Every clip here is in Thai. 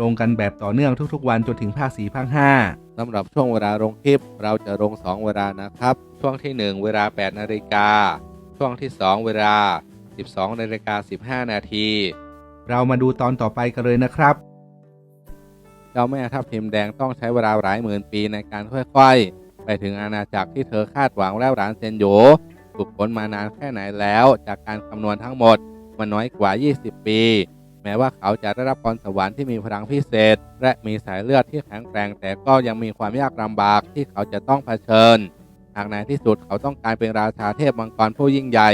ลงกันแบบต่อเนื่องทุกๆ วันจนถึงภาค4ภาค5สำหรับช่วงเวลาลงคลิป เราจะลง 2 เวลานะครับ ช่วงที่ 1 เวลา 8 นาฬิกา ช่วงที่ 2 เวลา 12 นาฬิกา 15 นาที เรามาดูตอนต่อไปกันเลยนะครับเจ้าแม่ทับทิมแดงต้องใช้เวลาหลายหมื่นปีในการค่อยๆ ไปถึงอาณาจักรที่เธอคาดหวังแล้วหลานเซนโยฝึกฝนมานานแค่ไหนแล้ว จากการคำนวณทั้งหมดมันน้อยกว่า 20 ปี แม้ว่าเขาจะได้รับพรสวรรค์ที่มีพลังพิเศษ และมีสายเลือดที่แข็งแกร่ง แต่ก็ยังมีความยากลำบากที่เขาจะต้องเผชิญ หากในที่สุดเขาต้องการเป็นราชาเทพมังกรผู้ยิ่งใหญ่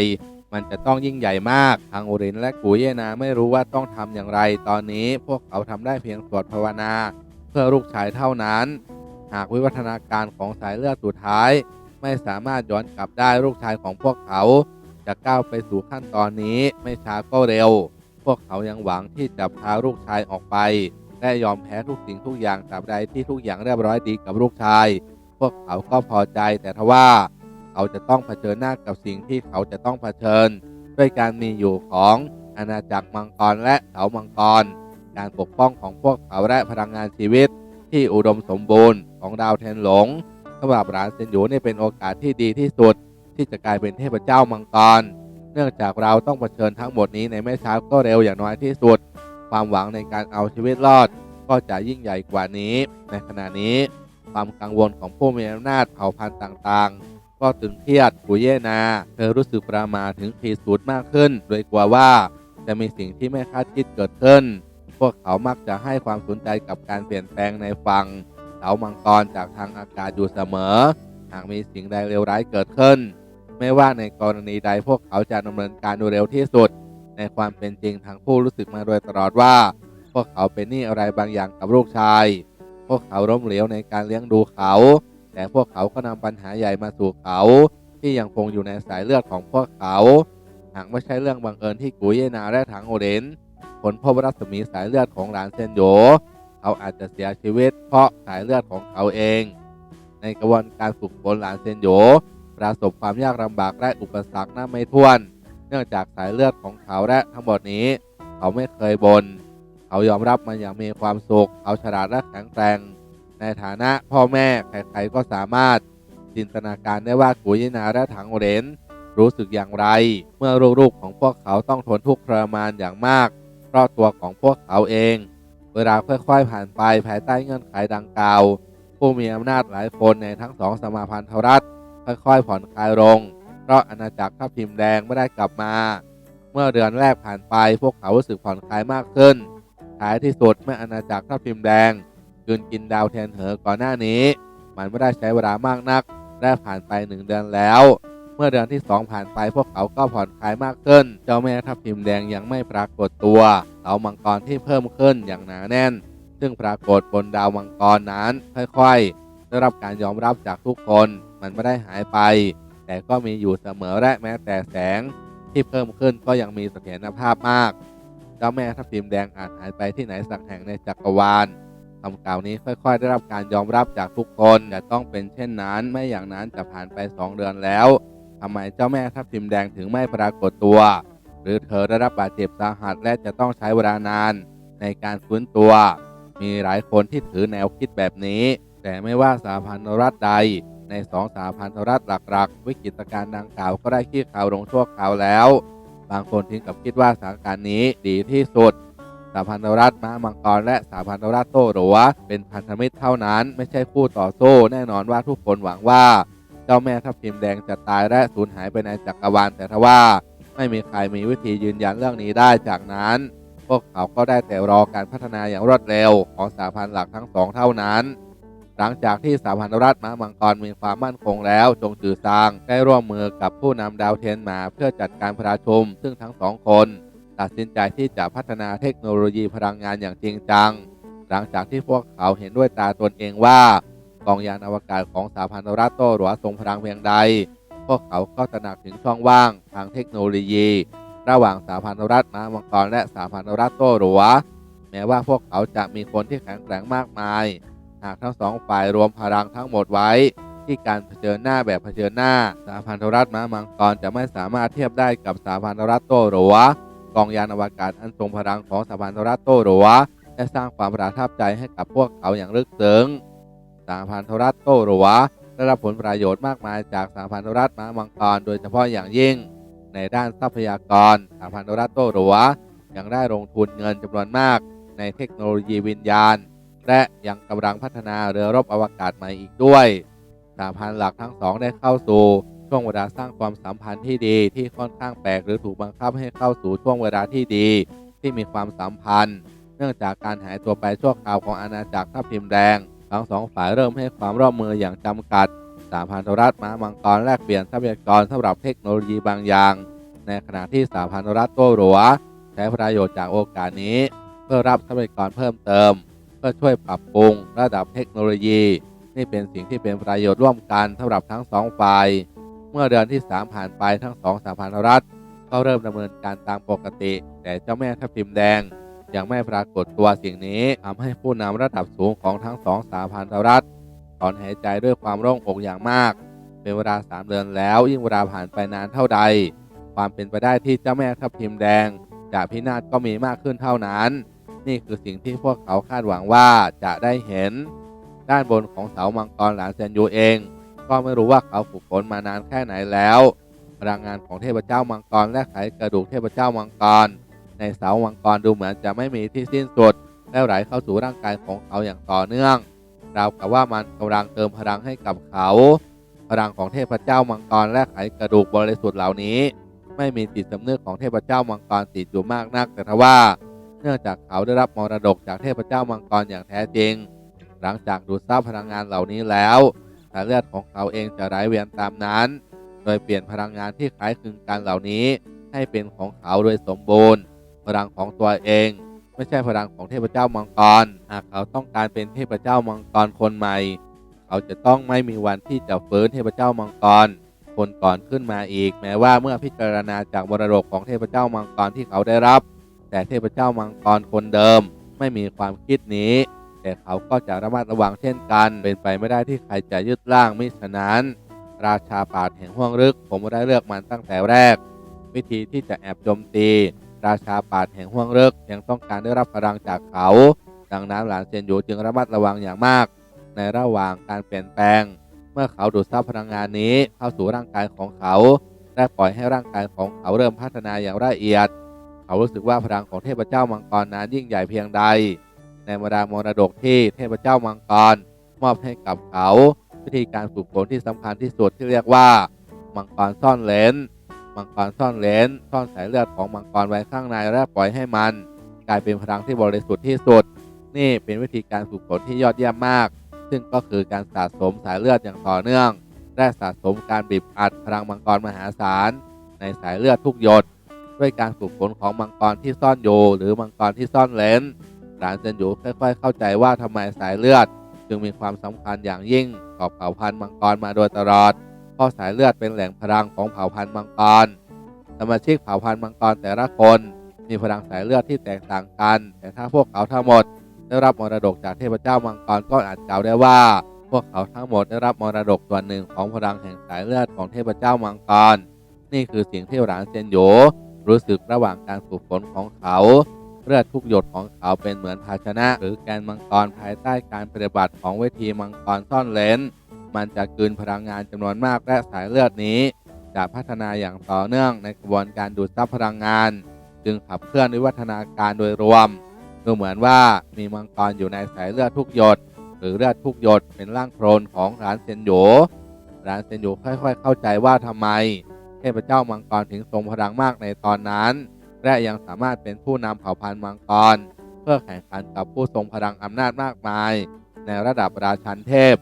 มันจะต้องยิ่งใหญ่มาก ทางอุรินและกูเยนาไม่รู้ว่าต้องทำอย่างไร ตอนนี้พวกเขาทำได้เพียงสวดภาวนา เพื่อลูกชายเท่านั้น หากวิวัฒนาการของสายเลือดสุดท้าย ไม่สามารถย้อนกลับได้ลูกชายของพวกเขา จะก้าวไปสู่ขั้นตอนนี้ไม่ช้าก็เร็ว วกเขายังหวังที่จะพาลูกชายออกไป และยอมแพ้ทุกสิ่งทุกอย่างตราบใดที่ทุกอย่างเรียบร้อยดีกับลูกชาย พวกเขาก็พอใจแต่ทว่า เขาจะต้องเผชิญหน้ากับสิ่งที่เขาจะต้องเผชิญ ด้วยการมีอยู่ของอาณาจักรมังกรและเสามังกร การปกป้องของพวกเขาและพลังงานชีวิต ที่อุดมสมบูรณ์ของดาวเทนหลงสำหรับหลานเซนยูนี่เป็นโอกาสที่ดีที่สุด ที่จะกลายเป็นเทพเจ้ามังกร นื่องจากเราต้องเผชิญทั้งหมดนี้ในไม่ช้าก็เร็วอย่างน้อยที่สุด ความหวังในการเอาชีวิตรอด ก็จะยิ่งใหญ่กว่านี้ ในขณะนี้ ความกังวลของผู้มีอำนาจเผ่าพันธุ์ต่างๆ ก็ตึงเครียดกุเยนา เธอรู้สึกประมาถึงขีดสุดมากขึ้น โดยกลัวว่าจะมีสิ่งที่ไม่คาดคิดเกิดขึ้น พวกเขามักจะให้ความสนใจกับการเปลี่ยนแปลงในฝั่งเสามังกรจากทางอากาศอยู่เสมอ หากมีสิ่งใดเลวร้ายเกิดขึ้น ไม่ว่าในกรณีใดพวกเขาจะดำเนินการโดยเร็วที่สุด ในความเป็นจริงทั้งคู่รู้สึกมาโดยตลอดว่า พวกเขาเป็นหนี้อะไรบางอย่างกับลูกชาย พวกเขาล้มเหลวในการเลี้ยงดูเขา แต่พวกเขาก็นำปัญหาใหญ่มาสู่เขา ที่ยังคงอยู่ในสายเลือดของพวกเขา หากไม่ใช่เรื่องบังเอิญที่กุยเยนาและถังโอเดนผลพบรัศมีสายเลือดของหลานเซนโยเขาอาจจะเสียชีวิตเพราะสายเลือดของเขาเอง ในกระบวนการฝึกฝนหลานเซนโย ประสบความยากลำบากและอุปสรรคนับไม่ถ้วน เนื่องจากสายเลือดของเขาและทั้งหมดนี้ เขาไม่เคยบน่นเขายอมรับมันอย่างมีความสุข เขาฉลาดและแข็งแกร่ง ในฐานะพ่อแม่ใครๆก็สามารถจินตนาการได้ว่ากุยนาและถังเรนรู้สึกอย่างไร เมื่อลูกๆของพวกเขาต้องทนทุกข์ทรมานอย่างมากเพราะตัวของพวกเขาเอง เวลาค่อยๆผ่านไปภายใต้เงื่อนไขดังกล่าว ผู้มีอำนาจหลายคนในทั้งสองสมาพันธรัฐ ค่อยๆผ่อนคลายลง เพราะอาณาจักรทัพทิมแดงไม่ได้กลับมา เมื่อเดือนแรกผ่านไปพวกเขารู้สึกผ่อนคลายมากขึ้นท้ายที่สุดเมื่ออาณาจักรทัพทิมแดงกืนกินดาวแทนเหอก่อนหน้านี้ มันไม่ได้ใช้เวลามากนัก ได้ผ่านไปหนึ่งเดือนแล้ว เมื่อเดือนที่สองผ่านไปพวกเขาก็ผ่อนคลายมากขึ้น เจ้าแม่ทัพทิมแดงยังไม่ปรากฏตัวเสามังกรที่เพิ่มขึ้นอย่างหนาแน่น ซึ่งปรากฏบนดาวมังกรนั้นค่อยๆได้รับการยอมรับจากทุกคน มันไม่ได้หายไป แต่ก็มีอยู่เสมอและแม้แต่แสงที่เพิ่มขึ้นก็ยังมีเสถียรภาพมาก เจ้าแม่ทัพทิมแดงอาจหายไปที่ไหนสักแห่งในจักรวาลคำกล่าวนี้ค่อยๆ ได้รับการยอมรับจากทุกคนจะต้องเป็นเช่นนั้น ไม่อย่างนั้นจะผ่านไป2เดือนแล้วทำไมเจ้าแม่ทัพทิมแดงถึงไม่ปรากฏตัว หรือเธอได้รับบาดเจ็บสาหัสและจะต้องใช้เวลานานในการฟื้นตัว มีหลายคนที่ถือแนวคิดแบบนี้ แต่ไม่ว่าสาพันธรัฐใด ในสองสาพันธรัฐหลักๆ วิกฤตการณ์ดังกล่าวก็ได้ขี้ข่าวลงชั่วคราวแล้ว บางคนถึงกับคิดว่าสถานการณ์นี้ดีที่สุดสาพันธรัฐม้ามังกรและสาพันธรัฐโต้หรัวเป็นพันธมิตรเท่านั้น ไม่ใช่คู่ต่อสู้แน่นอนว่าทุกคนหวังว่า เจ้าแม่ทัพทิมแดงจะตายและสูญหายไปในจักรวาลแต่ทว่าไม่มีใครมีวิธียืนยันเรื่องนี้ได้จากนั้น พวกเขาก็ได้แต่รอการพัฒนาอย่างรวดเร็วของสาพันธ์หลักทั้งสองเท่านั้น หลังจากที่สาพันธรัฐม้ามังกรมีความมั่นคงแล้ว จงจือซางได้ร่วมมือกับผู้นำดาวเทียนมาเพื่อจัดการประชุม ซึ่งทั้งสองคน ตัดสินใจที่จะพัฒนาเทคโนโลยีพลังงานอย่างจริงจัง หลังจากที่พวกเขาเห็นด้วยตาตนเองว่ากองยานอวกาศของสหพันธรัฐโต้หรัวทรงพลังเพียงใด พวกเขาก็ตระหนักถึงช่องว่างทางเทคโนโลยี ระหว่างสหพันธรัฐม้ามังกรและสหพันธรัฐโต้หรัวแม้ว่าพวกเขาจะมีคนที่แข็งแกร่งมากมายากทั้งสองฝ่ายรวมพลังทั้งหมดไว้ ที่การเผชิญหน้าแบบเผชิญหน้าสหพันธรัฐม้ามังกรจะไม่สามารถเทียบได้กับสหพันธรัฐโตหรัวกองยานอวกาศอันทรงพลังของสหพันธรัฐโตหรัวได้สร้างความประทับใจให้กับพวกเขาอย่างลึกซึ้งสหพันธรัฐโตหรัวได้รับผลประโยชน์มากมายจากสหพันธรัฐม้ามังกรโดยเฉพาะอย่างยิ่ง ในด้านทรัพยากรสหพันธรัฐโตหรัวยังได้ลงทุนเงินจำนวนมากในเทคโนโลยีวิญญาณ และยังกำลังพัฒนาเรือรบอวกาศใหม่อีกด้วยสหพันธ์หลักทั้งสองได้เข้าสู่ช่วงเวลาสร้างความสัมพันธ์ที่ดีที่ค่อนข้างแปลกหรือถูกบังคับให้เข้าสู่ช่วงเวลาที่ดี ที่มีความสัมพันธ์ เนื่องจากการหายตัวไปชั่วคราวของอาณาจักรทัพทิมแดงทั้งสองฝ่ายเริ่มให้ความร่วมมืออย่างจำกัดสหพันธรัฐม้ามังกรแลกเปลี่ยนทรัพยากรสำหรับเทคโนโลยีบางอย่าง ในขณะที่สหพันธรัฐโต้หรัวใช้ประโยชน์จากโอกาสนี้ เพื่อรับทรัพยากรเพิ่มเติม เพื่อช่วยปรับปรุงระดับเทคโนโลยี นี่เป็นสิ่งที่เป็นประโยชน์ร่วมกันสำหรับทั้งสองฝ่าย เมื่อเดือนที่ 3 ผ่านไปทั้งสองสหพันธรัฐก็เริ่มดำเนินการตามปกติ แต่เจ้าแม่ทัพทิมแดงยังไม่ปรากฏตัวสิ่งนี้ทำให้ผู้นำระดับสูงของทั้งสองสหพันธรัฐถอนหายใจด้วยความโล่งอกอย่างมาก เป็นเวลา3เดือนแล้วยิ่งเวลาผ่านไปนานเท่าใด ความเป็นไปได้ที่เจ้าแม่ทัพทิมแดงจะพินาศก็มีมากขึ้นเท่านั้น นี่คือสิ่งที่พวกเขาคาดหวังว่าจะได้เห็น ด้านบนของเสามังกรหลานเซนยูเอง ก็ไม่รู้ว่าเขาฝึกฝนมานานแค่ไหนแล้ว พลังงานของเทพเจ้ามังกรและไขกระดูกเทพเจ้ามังกร ในเสามังกรดูเหมือนจะไม่มีที่สิ้นสุดและไหลเข้าสู่ร่างกายของเขาอย่างต่อเนื่องราวกับว่ามันกำลังเติมพลังให้กับเขา พลังของเทพเจ้ามังกรและไขกระดูกบริสุทธิ์เหล่านี้ ไม่มีจิตสำนึกของเทพเจ้ามังกรติดอยู่มากนักแต่ทว่า เนื่องจากเขาได้รับมรดกจากเทพเจ้ามังกรอย่างแท้จริง หลังจากดูดซับพลังงานเหล่านี้แล้วสายเลือดของเขาเองจะไหลเวียนตามนั้น โดยเปลี่ยนพลังงานที่คล้ายคลึงกันเหล่านี้ ให้เป็นของเขาโดยสมบูรณ์ พลังของตัวเอง ไม่ใช่พลังของเทพเจ้ามังกร หากเขาต้องการเป็นเทพเจ้ามังกรคนใหม่ เขาจะต้องไม่มีวันที่จะฟื้นเทพเจ้ามังกรคนก่อนขึ้นมาอีก แม้ว่าเมื่อพิจารณาจากมรดกของเทพเจ้ามังกรที่เขาได้รับ แต่เทพเจ้ามังกรคนเดิมไม่มีความคิดนี้ แต่เขาก็จะระมัดระวังเช่นกัน เป็นไปไม่ได้ที่ใครจะยึดร่างมิฉะนั้น ราชาปราแห่งห้วงลึก ผมได้เลือกมันตั้งแต่แรก วิธีที่จะแอบโจมตี ราชาปราแห่งห้วงลึกยังต้องการได้รับพลังจากเขา ดังนั้นหลานเซนยูจึงระมัดระวังอย่างมาก ในระหว่างการเปลี่ยนแปลง เมื่อเขาดูดซับพลังงานนี้เข้าสู่ร่างกายของเขาและปล่อยให้ร่างกายของเขาเริ่มพัฒนาอย่างละเอียด เขารู้สึกว่าพลังของเทพเจ้ามังกรนั้นยิ่งใหญ่เพียงใด ในบรรดามรดกที่เทพเจ้ามังกร มอบให้กับเขาวิธีการฝึกฝนที่สำคัญที่สุดที่เรียกว่า มังกรซ่อนเลนมังกรซ่อนเลนซ่อนสายเลือดของมังกรไว้ข้างในและปล่อยให้มัน กลายเป็นพลังที่บริสุทธิ์ที่สุด นี่เป็นวิธีการฝึกฝนที่ยอดเยี่ยมมาก ซึ่งก็คือการสะสมสายเลือดอย่างต่อเนื่องและสะสมการบีบอัดพลังมังกรมหาศาลในสายเลือดทุกหยด ด้วยการฝึกฝนของมังกรที่ซ่อนอยู่หรือมังกรที่ซ่อนเลนหลานเซนอยู่ค่อย ๆ เข้าใจว่าทำไมสายเลือด จึงมีความสำคัญอย่างยิ่งต่อเผ่าพันธุ์มังกรมาโดยตลอด เพราะสายเลือดเป็นแหล่งพลังของเผ่าพันธุ์มังกร สมาชิกเผ่าพันธุ์มังกรแต่ละคน มีพลังสายเลือดที่แตกต่างกัน แต่ถ้าพวกเขาทั้งหมด ได้รับมรดกจากเทพเจ้ามังกรก็อาจกล่าวได้ว่า พวกเขาทั้งหมดได้รับมรดกส่วนหนึ่งของพลังแห่งสายเลือดของเทพเจ้ามังกร นี่คือสิ่งที่หลานเซนโย รู้สึกระหว่างการฝึกฝนของเขาเลือดทุกหยดของเขาเป็นเหมือนภาชนะ หรือแกนมังกรภายใต้การปฏิบัติของเวทีมังกรซ่อนเลนมันจะกืนพลังงานจำนวนมากและสายเลือดนี้ จะพัฒนาอย่างต่อเนื่องในกระบวนการดูดซับพลังงาน จึงขับเคลื่อนวิวัฒนาการโดยรวมดูเหมือนว่ามีมังกรอยู่ในสายเลือดทุกหยด หรือเลือดทุกหยดเป็นร่างโครนของร้านเซนโยร้านเซนโยค่อย ๆ เข้าใจว่าทำไม เทพเจ้ามังกรถึงทรงพลังมากในตอนนั้น และยังสามารถเป็นผู้นำเผ่าพันธุ์มังกร เพื่อแข่งขันกับผู้ทรงพลังอำนาจมากมาย ในระดับราชันเทพ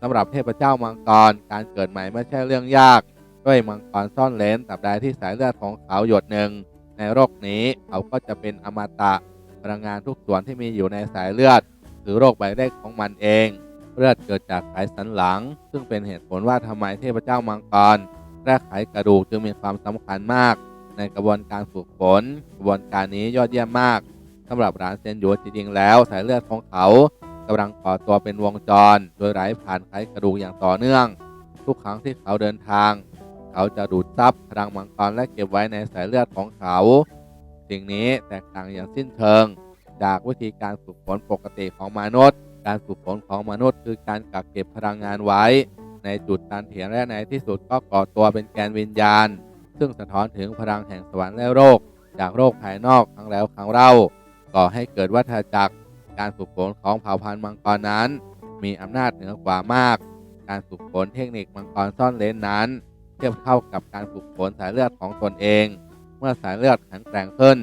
สำหรับเทพเจ้ามังกรการเกิดใหม่ไม่ใช่เรื่องยาก ด้วยมังกรซ่อนเลนตับใดที่สายเลือดของเขาหยดหนึ่ง ในโรคนี้เขาก็จะเป็นอมตะพลังงานทุกส่วนที่มีอยู่ในสายเลือดคือโรคใบเล็กของมันเอง เลือดเกิดจากไขสันหลัง ซึ่งเป็นเหตุผลว่าทำไมเทพเจ้ามังกร และไขกระดูกจึงมีความสำคัญมาก ในกระบวนการฝึกฝนกระบวนการนี้ยอดเยี่ยมมากสำหรับหลานเซนหยูจริงๆแล้วสายเลือดของเขากำลังก่อตัวเป็นวงจร โดยไหลผ่านไขกระดูกอย่างต่อเนื่อง ทุกครั้งที่เขาเดินทาง เขาจะดูดซับพลังมังกรและเก็บไว้ในสายเลือดของเขา สิ่งนี้แตกต่างอย่างสิ้นเชิง จากวิธีการฝึกฝนปกติของมนุษย์ การฝึกฝนของมนุษย์คือการกักเก็บพลังงานไว้ ในจุดตันเถียงและในที่สุดก็ก่อตัวเป็นแกนวิญญาณ ซึ่งสะท้อนถึงพลังแห่งสวรรค์และโรค จากโรคภายนอกครั้งแล้วครั้งเล่าก่อให้เกิดวัฏจักร การฝึกฝนของเผ่าพันธุ์มังกรนั้น มีอำนาจเหนือกว่ามาก การฝึกฝนเทคนิคมังกรซ่อนเลนนั้น เทียบเท่ากับการฝึกฝนสายเลือดของตนเอง เมื่อสายเลือดแข็งแกร่งขึ้น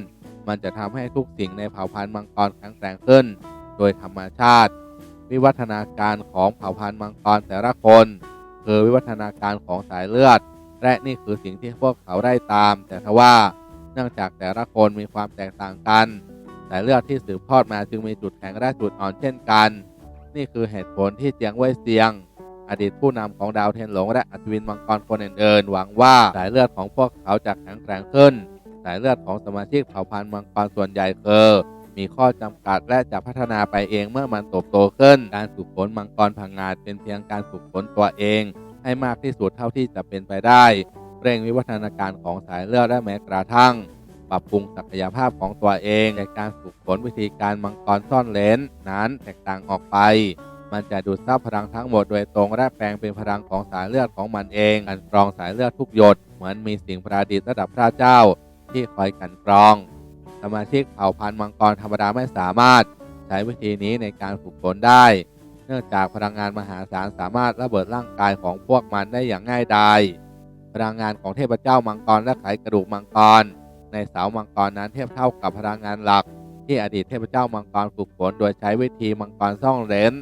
มันจะทำให้ทุกสิ่งในเผ่าพันธุ์มังกรแข็งแกร่งขึ้น โดยธรรมชาติ วิวัฒนาการของเผ่าพันธุ์มังกรแต่ละคน คือวิวัฒนาการของสายเลือด และนี่คือสิ่งที่พวกเขาได้ตาม แต่ทว่าเนื่องจากแต่ละคนมีความแตกต่างกัน สายเลือดที่สืบทอดมาจึงมีจุดแข็งและจุดอ่อนเช่นกัน นี่คือเหตุผลที่เจียงเว่ยเซียง อดีตผู้นำของดาวเทนหลงและอัศวินมังกรคนอื่นๆหวังว่าสายเลือดของพวกเขาจะแข็งแกร่งขึ้น สายเลือดของสมาชิกเผ่าพันธุ์มังกรส่วนใหญ่คือ มีข้อจำกัดและจะพัฒนาไปเองเมื่อมันเติบโตขึ้น การฝึกฝนมังกรพังงาดเป็นเพียงการฝึกฝนตัวเอง ให้มากที่สุดเท่าที่จะเป็นไปได้ เร่งวิวัฒนาการของสายเลือดและแม้กระทั่ง ปรับปรุงศักยภาพของตัวเองในการฝึกฝนวิธีการมังกรซ่อนเลนนั้นแตกต่างออกไปมันจะดูดซับพลังทั้งหมดโดยตรงและแปลงเป็นพลังของสายเลือดของมันเองการกรองสายเลือดทุกหยดเหมือนมีสิ่งประดิษฐ์ระดับพระเจ้าที่คอยกันกรอง สมาชิกเผ่าพันธุ์มังกรธรรมดาไม่สามารถใช้วิธีนี้ในการฝึกฝนได้ เนื่องจากพลังงานมหาศาลสามารถระเบิดร่างกายของพวกมันได้อย่างง่ายดายพลังงานของเทพเจ้ามังกรและไขกระดูกมังกร ในเสามังกรนั้นเทียบเท่ากับพลังงานหลัก ที่อดีตเทพเจ้ามังกรฝึกฝนโดยใช้วิธีมังกรซ่องเร้น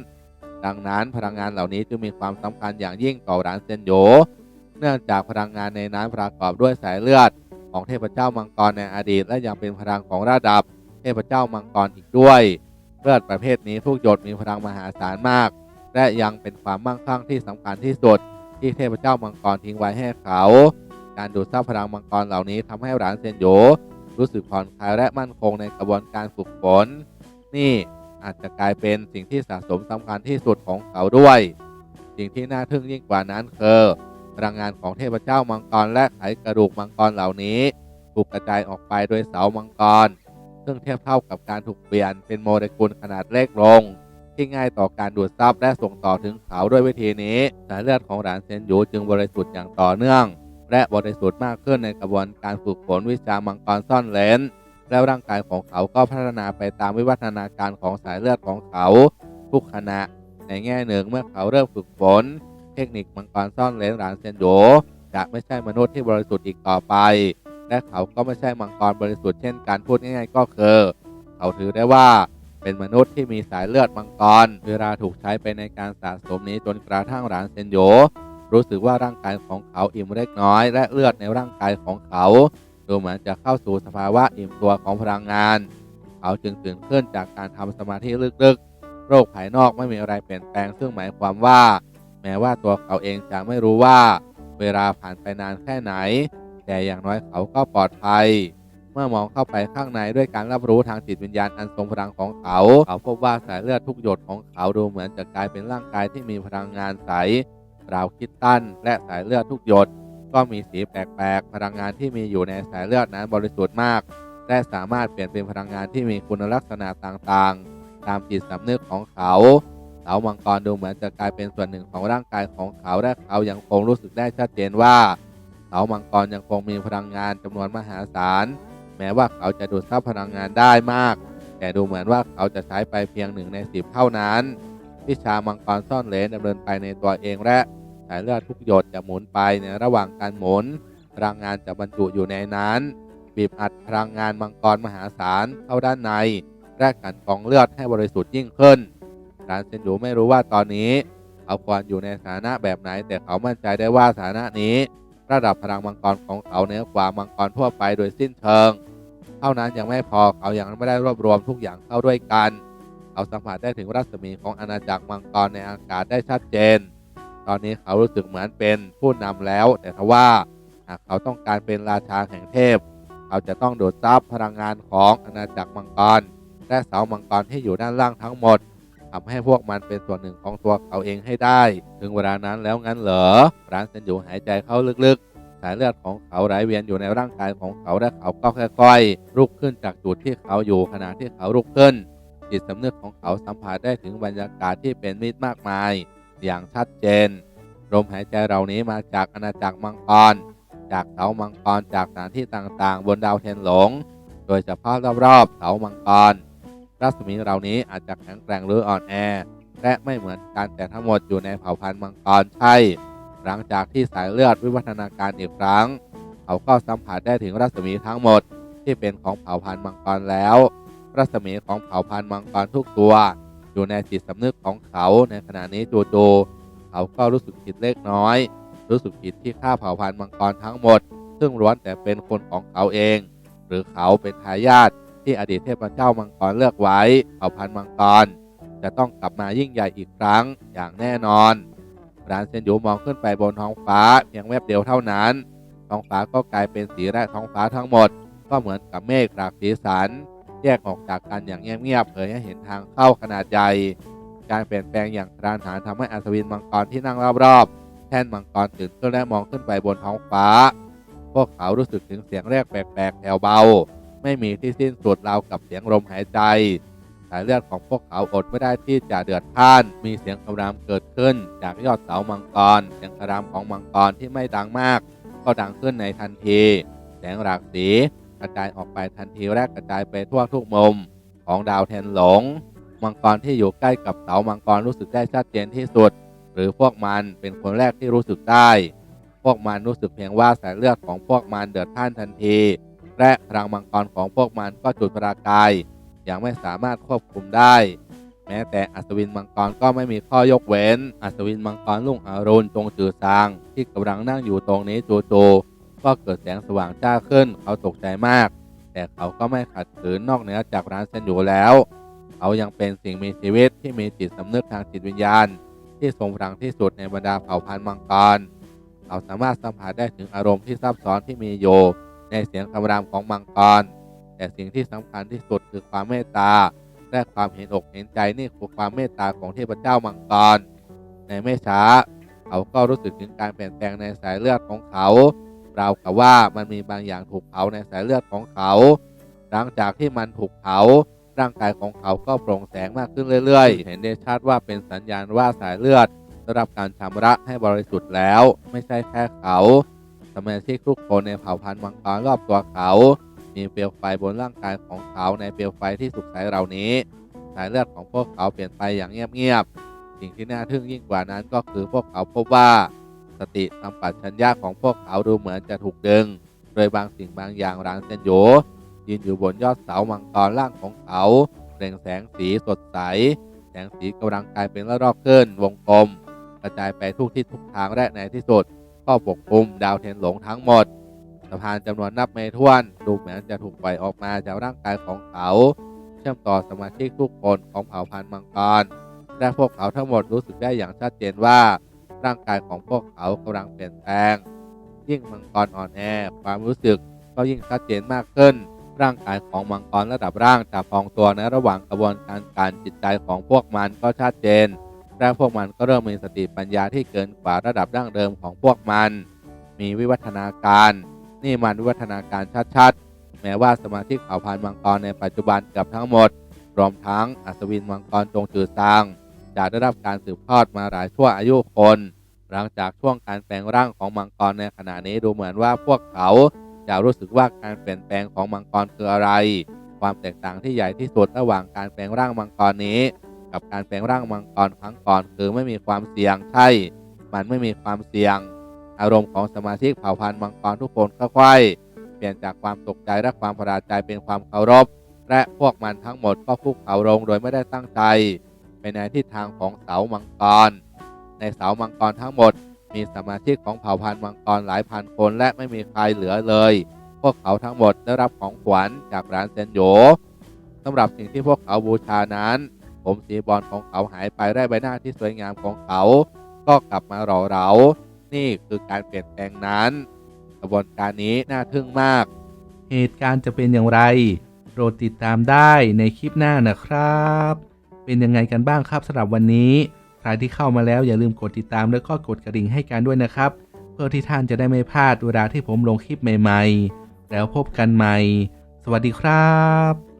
ดังนั้นพลังงานเหล่านี้จึงมีความสำคัญอย่างยิ่งต่อร้านเซนโย เนื่องจากพลังงานในนั้นประกอบด้วยสายเลือด ของเทพเจ้ามังกรในอดีต และยังเป็นพลังของระดับเทพเจ้ามังกรอีกด้วย เลือดประเภทนี้ทุกหยดมีพลังมหาศาลมาก และยังเป็นความมั่งคั่งที่สำคัญที่สุด ที่เทพเจ้ามังกรทิ้งไว้ให้เขา การดูดซับพลังมังกรเหล่านี้ทำให้ร้านเซนโยรู้สึกผ่อนคลายและมั่นคงในกระบวนการฝึกฝน นี่อาจจะกลายเป็นสิ่งที่สะสมสำคัญที่สุดของเขาด้วย สิ่งที่น่าทึ่งยิ่งกว่านั้นคือ พลังงานของเทพเจ้ามังกรและไขกระดูกมังกรเหล่านี้ ถูกกระจายออกไปโดยเสามังกร ซึ่งเทียบเท่ากับการถูกเปลี่ยนเป็นโมเลกุลขนาดเล็กลง ที่ง่ายต่อการดูดซับและส่งต่อถึงเขาด้วยวิธีนี้สายเลือดของหลานเซนยูจึงบริสุทธิ์อย่างต่อเนื่อง และบริสุทธิ์มากขึ้นในกระบวนการฝึกฝนวิชามังกรซ่อนเลนแล้วร่างกายของเขาก็พัฒนาไปตามวิวัฒนาการของสายเลือดของเขาทุกขณะในแง่หนึ่งเมื่อเขาเริ่มฝึกฝน เทคนิคมังกรซ่อนเลนหลานเซนโยจะไม่ใช่มนุษย์ที่บริสุทธิ์อีกต่อไป และเขาก็ไม่ใช่มังกรบริสุทธิ์เช่นกันพูดง่ายๆก็คือเขาถือได้ว่าเป็นมนุษย์ที่มีสายเลือดมังกร เวลาถูกใช้ไปในการสะสมนี้จนกระทั่งหลานเซนโยรู้สึกว่าร่างกายของเขาอิ่มเล็กน้อย และเลือดในร่างกายของเขาดูเหมือนจะเข้าสู่สภาวะอิ่มตัวของพลังงาน เขาจึงตื่นขึ้นจากการทำสมาธิลึกๆ โรคภายนอกไม่มีอะไรเปลี่ยนแปลงซึ่งหมายความว่า แม้ว่าตัวเขาเองจะไม่รู้ว่า เวลาผ่านไปนานแค่ไหน แต่อย่างน้อยเขาก็ปลอดภัย เมื่อมองเข้าไปข้างในด้วยการรับรู้ทางจิตวิญญาณอันทรงพลังของเขา เขาพบว่าสายเลือดทุกหยดของเขาดูเหมือนจะกลายเป็นร่างกายที่มีพลังงานใสราวคิดตันและสายเลือดทุกหยด ก็มีสีแปลกๆ พลังงานที่มีอยู่ในสายเลือดนั้นบริสุทธิ์มาก และสามารถเปลี่ยนเป็นพลังงานที่มีคุณลักษณะต่างๆ ตามจิตสำนึกของเขา สามังกรดูเหมือนจะกลายเป็นส่วนหนึ่งของร่างกายของเขาและเขายังคงรู้สึกได้ชัดเจนว่าเสามังกรยังคงมีพลังงานจำนวนมหาศาล แม้ว่าเขาจะดูดซับพลังงานได้มาก แต่ดูเหมือนว่าเขาจะใช้ไปเพียงหนึ่งในสิบเท่านั้นวิชามังกรซ่อนเลนดำเนินไปในตัวเองและสายเลือดทุกหยดจะหมุนไปในระหว่างการหมุนพลังงานจะบรรจุอยู่ในนั้น บีบอัดพลังงานมังกรมหาศาลเข้าด้านในและกลันกองเลือดให้บริสุทธิ์ยิ่งขึ้น รานเซนยูไม่รู้ว่าตอนนี้เขาควรอยู่ในสถานะแบบไหน แต่เขามั่นใจได้ว่าสถานะนี้ ระดับพลังมังกรของเขาเหนือกว่ามังกรทั่วไปโดยสิ้นเชิง เท่านั้นยังไม่พอเขายังไม่ได้รวบรวมทุกอย่างเข้าด้วยกัน เขาสัมผัสได้ถึงรัศมีของอาณาจักรมังกรในอากาศได้ชัดเจน ตอนนี้เขารู้สึกเหมือนเป็นผู้นำแล้ว แต่ทว่าหากเขาต้องการเป็นราชาแห่งเทพ เขาจะต้องดูดซับพลังงานของอาณาจักรมังกรและเสามังกรที่อยู่ด้านล่างทั้งหมด ทำให้พวกมันเป็นส่วนหนึ่งของตัวเขาเองให้ได้ ถึงเวลานั้นแล้วงั้นเหรอร้านเซนอยู่หายใจเข้าลึกๆ สายเลือดของเขาไหลเวียนอยู่ในร่างกายของเขาและเขาก็ค่อยๆลุกขึ้นจากจุดที่เขาอยู่ขณะที่เขาลุกขึ้น จิตสำนึกของเขาสัมผัสได้ถึงบรรยากาศที่เป็นมิตรมากมาย อย่างชัดเจนลมหายใจเหล่านี้มาจากอาณาจักรมังกร จากเสามังกรจากสถานที่ต่างๆ บนดาวเทนหลง โดยเฉพาะรอบๆเสามังกร รัศมีเหล่านี้อาจจะแข็งแกร่งหรืออ่อนแอ และไม่เหมือนกันแต่ทั้งหมดอยู่ในเผ่าพันธุ์มังกรใช่ หลังจากที่สายเลือดวิวัฒนาการอีกครั้ง เขาก็สัมผัสได้ถึงรัศมีทั้งหมดที่เป็นของเผ่าพันธุ์มังกรแล้ว รัศมีของเผ่าพันธุ์มังกรทุกตัว อยู่ในจิตสำนึกของเขาในขณะนี้จู่ๆเขาก็รู้สึกผิดเล็กน้อย รู้สึกผิดที่ฆ่าเผ่าพันธุ์มังกรทั้งหมด ซึ่งล้วนแต่เป็นคนของเขาเอง หรือเขาเป็นทายาท ที่อดีตเทพเจ้ามังกรเลือกไว้เผ่าพันธุ์มังกร จะต้องกลับมายิ่งใหญ่อีกครั้งอย่างแน่นอนร้านเซนยูมองขึ้นไปบนท้องฟ้าเพียงแวบเดียวเท่านั้น ท้องฟ้าก็กลายเป็นสีและท้องฟ้าทั้งหมด ก็เหมือนกับเมฆหลากสีสัน แยกออกจากกันอย่างเงียบๆเผยให้เห็นทางเข้าขนาดใหญ่ การเปลี่ยนแปลงอย่างกระทันหันทำให้อัศวินมังกรที่นั่งรอบๆ แท่นมังกรตื่นขึ้นและมองขึ้นไปบนท้องฟ้า พวกเขารู้สึกถึงเสียงแรกแปลกๆแผ่วเบา ไม่มีที่สิ้นสุดราวกับเสียงลมหายใจ สายเลือดของพวกเขาอดไม่ได้ที่จะเดือดพล่าน มีเสียงคำรามเกิดขึ้น จากยอดเสามังกร เสียงคำรามของมังกรที่ไม่ดังมาก ก็ดังขึ้นในทันที แสงหลากสีกระจายออกไปทันทีและกระจายไปทั่วทุกมุม ของดาวเทนหลง มังกรที่อยู่ใกล้กับเสามังกรรู้สึกได้ชัดเจนที่สุด หรือพวกมันเป็นคนแรกที่รู้สึกได้ พวกมันรู้สึกเพียงว่าสายเลือดของพวกมันเดือดพล่านทันที และพลังมังกรของพวกมันก็จุดประกายย่างไม่สามารถควบคุมได้ แม้แต่อัศวินมังกรก็ไม่มีข้อยกเว้น อัศวินมังกรลุงอรุณจงจือซาง ที่กำลังนั่งอยู่ตรงนี้จู่ๆก็เกิดแสงสว่างจ้าขึ้น เขาตกใจมาก แต่เขาก็ไม่ขัดขืนนอกเหนือจากร้านเซนอยู่แล้ว เขายังเป็นสิ่งมีชีวิตที่มีจิตสำนึกทางจิตวิญญาณ ที่ทรงพลังที่สุดในบรรดาเผ่าพันธุ์มังกร เขาสามารถสัมผัสได้ถึงอารมณ์ที่ซับซ้อนที่มีอยู่ ในเสียงคำรามของมังกร แต่สิ่งที่สำคัญที่สุดคือความเมตตา และความเห็นอกเห็นใจนี่คือความเมตตาของเทพเจ้ามังกร ในไม่ช้า เขาก็รู้สึกถึงการเปลี่ยนแปลงในสายเลือดของเขาราวกับว่ามันมีบางอย่างถูกเผาในสายเลือดของเขา หลังจากที่มันถูกเผาร่างกายของเขาก็โปร่งแสงมากขึ้นเรื่อย ๆ เห็นได้ชัดว่าเป็นสัญญาณว่าสายเลือดได้รับการชำระให้บริสุทธิ์แล้ว ไม่ใช่แค่เขา สมาชิกทุกคนในเผ่าพันธุ์มังกรรอบตัวเขา มีเปลวไฟบนร่างกายของเขาในเปลวไฟที่สุกใสเหล่านี้สายเลือดของพวกเขาเปลี่ยนไปอย่างเงียบๆสิ่งที่น่าทึ่งยิ่งกว่านั้นก็คือพวกเขาพบว่า สติสัมปชัญญะของพวกเขาดูเหมือนจะถูกดึง โดยบางสิ่งบางอย่างรางเซนโยยืนอยู่บนยอดเสามังกรล่างของเขาเปล่งแสงสีสดใส แสงสีกำลังกลายเป็นระลอกขึ้นวงกลม กระจายไปทุกทิศทุกทางและในที่สุด ก็ปกคลุมดาวเทียนหลงทั้งหมดสะพานจำนวนนับไม่ถ้วนดูเหมือนจะถูกปล่อยออกมาจากร่างกายของเขาเชื่อมต่อสมาชิกทุกคนของเผ่าพันธุ์มังกรและพวกเขาทั้งหมดรู้สึกได้อย่างชัดเจนว่า ร่างกายของพวกเขากำลังเปลี่ยนแปลง ยิ่งมังกรอ่อนแอความรู้สึกก็ยิ่งชัดเจนมากขึ้น ร่างกายของมังกรระดับร่างจะพองตัวในระหว่างกระบวนการการจิตใจของพวกมันก็ชัดเจน และพวกมันก็เริ่มมีสติปัญญาที่เกินกว่าระดับดั้งเดิมของพวกมัน มีวิวัฒนาการ นี่มันวิวัฒนาการชัดๆ แม้ว่าสมาชิกเผ่าพันธุ์มังกรในปัจจุบันเกือบทั้งหมด รวมทั้งอัศวินมังกรจงจือซางจะได้รับการสืบทอดมาหลายชั่วอายุคน หลังจากช่วงการแปลงร่างของมังกรในขณะนี้ดูเหมือนว่าพวกเขาจะรู้สึกว่าการเปลี่ยนแปลงของมังกรคืออะไร ความแตกต่างที่ใหญ่ที่สุดระหว่างการแปลงร่างมังกรนี้ กับการแปลงร่างมังกรครั้งก่อน คือไม่มีความเสี่ยงใช่ มันไม่มีความเสี่ยง อารมณ์ของสมาชิกเผ่าพันธุ์มังกรทุกคนค่อยๆเปลี่ยนจากความตกใจและความประหลาดใจเป็นความเคารพ และพวกมันทั้งหมดก็คุกเข่าลงโดยไม่ได้ตั้งใจไปในทิศทางของเสามังกร ในเสามังกรทั้งหมด มีสมาชิกของเผ่าพันธุ์มังกรหลายพันคนและไม่มีใครเหลือเลย พวกเขาทั้งหมดได้รับของขวัญจากร้านเซนโยสำหรับสิ่งที่พวกเขาบูชานั้น ผมสีบอลของเขาหายไปได้ใบหน้าที่สวยงามของเขา ก็กลับมาหล่อเหลา นี่คือการเปลี่ยนแปลงนั้น กระบวนการนี้น่าทึ่งมาก เหตุการณ์จะเป็นอย่างไร โปรดติดตามได้ในคลิปหน้านะครับ เป็นยังไงกันบ้างครับสำหรับวันนี้ ใครที่เข้ามาแล้วอย่าลืมกดติดตามแล้วก็กดกระดิ่งให้กันด้วยนะครับ เพื่อที่ท่านจะได้ไม่พลาดเวลาที่ผมลงคลิปใหม่ ๆ แล้วพบกันใหม่ สวัสดีครับ